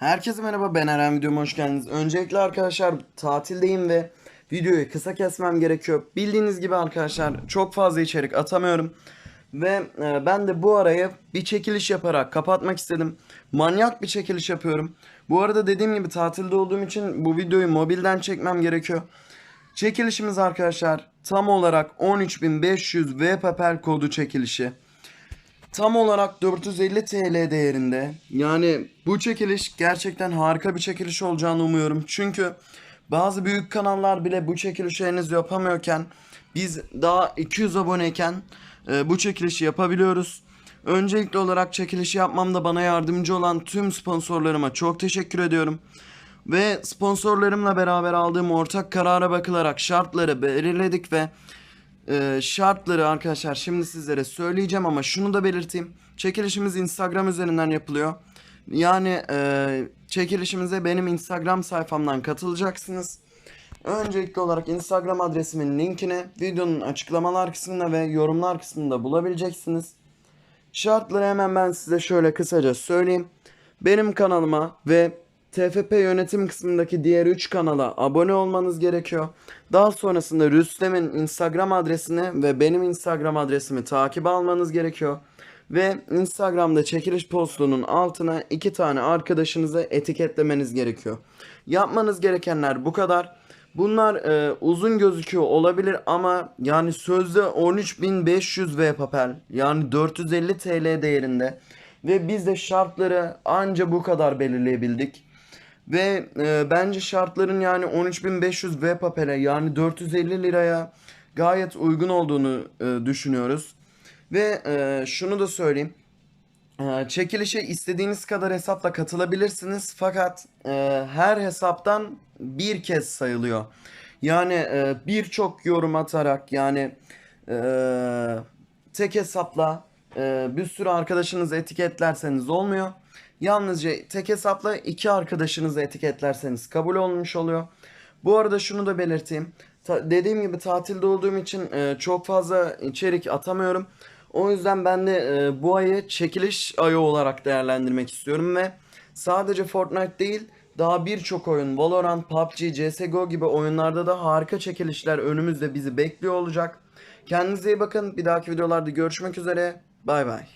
Herkese merhaba ben Eren videoma hoş geldiniz. Öncelikle arkadaşlar tatildeyim ve videoyu kısa kesmem gerekiyor. Bildiğiniz gibi arkadaşlar çok fazla içerik atamıyorum. Ve e, ben de bu arayı bir çekiliş yaparak kapatmak istedim. Manyak bir çekiliş yapıyorum. Bu arada dediğim gibi tatilde olduğum için bu videoyu mobilden çekmem gerekiyor. Çekilişimiz arkadaşlar tam olarak 13.500 V-Papel kodu çekilişi. Tam olarak 450 TL değerinde. Yani bu çekiliş gerçekten harika bir çekiliş olacağını umuyorum. Çünkü bazı büyük kanallar bile bu çekilişi henüz yapamıyorken biz daha 200 aboneyken e, bu çekilişi yapabiliyoruz. Öncelikli olarak çekilişi yapmamda bana yardımcı olan tüm sponsorlarıma çok teşekkür ediyorum. Ve sponsorlarımla beraber aldığım ortak karara bakılarak şartları belirledik ve ee, şartları arkadaşlar şimdi sizlere söyleyeceğim ama şunu da belirteyim. Çekilişimiz Instagram üzerinden yapılıyor. Yani e, çekilişimize benim Instagram sayfamdan katılacaksınız. Öncelikli olarak Instagram adresimin linkini videonun açıklamalar kısmında ve yorumlar kısmında bulabileceksiniz. Şartları hemen ben size şöyle kısaca söyleyeyim. Benim kanalıma ve TFP yönetim kısmındaki diğer 3 kanala abone olmanız gerekiyor. Daha sonrasında Rüstem'in Instagram adresini ve benim Instagram adresimi takip almanız gerekiyor. Ve Instagram'da çekiliş postunun altına iki tane arkadaşınızı etiketlemeniz gerekiyor. Yapmanız gerekenler bu kadar. Bunlar e, uzun gözüküyor olabilir ama yani sözde 13.500 V papel yani 450 TL değerinde ve biz de şartları anca bu kadar belirleyebildik. Ve e, bence şartların yani 13.500 V papele yani 450 liraya gayet uygun olduğunu e, düşünüyoruz. Ve e, şunu da söyleyeyim. Ee, Çekilişe istediğiniz kadar hesapla katılabilirsiniz fakat e, her hesaptan bir kez sayılıyor. Yani e, birçok yorum atarak yani e, tek hesapla e, bir sürü arkadaşınızı etiketlerseniz olmuyor. Yalnızca tek hesapla iki arkadaşınızı etiketlerseniz kabul olmuş oluyor. Bu arada şunu da belirteyim. Ta- dediğim gibi tatilde olduğum için e, çok fazla içerik atamıyorum. O yüzden ben de e, bu ayı çekiliş ayı olarak değerlendirmek istiyorum ve sadece Fortnite değil daha birçok oyun Valorant, PUBG, CSGO gibi oyunlarda da harika çekilişler önümüzde bizi bekliyor olacak. Kendinize iyi bakın. Bir dahaki videolarda görüşmek üzere. Bay bay.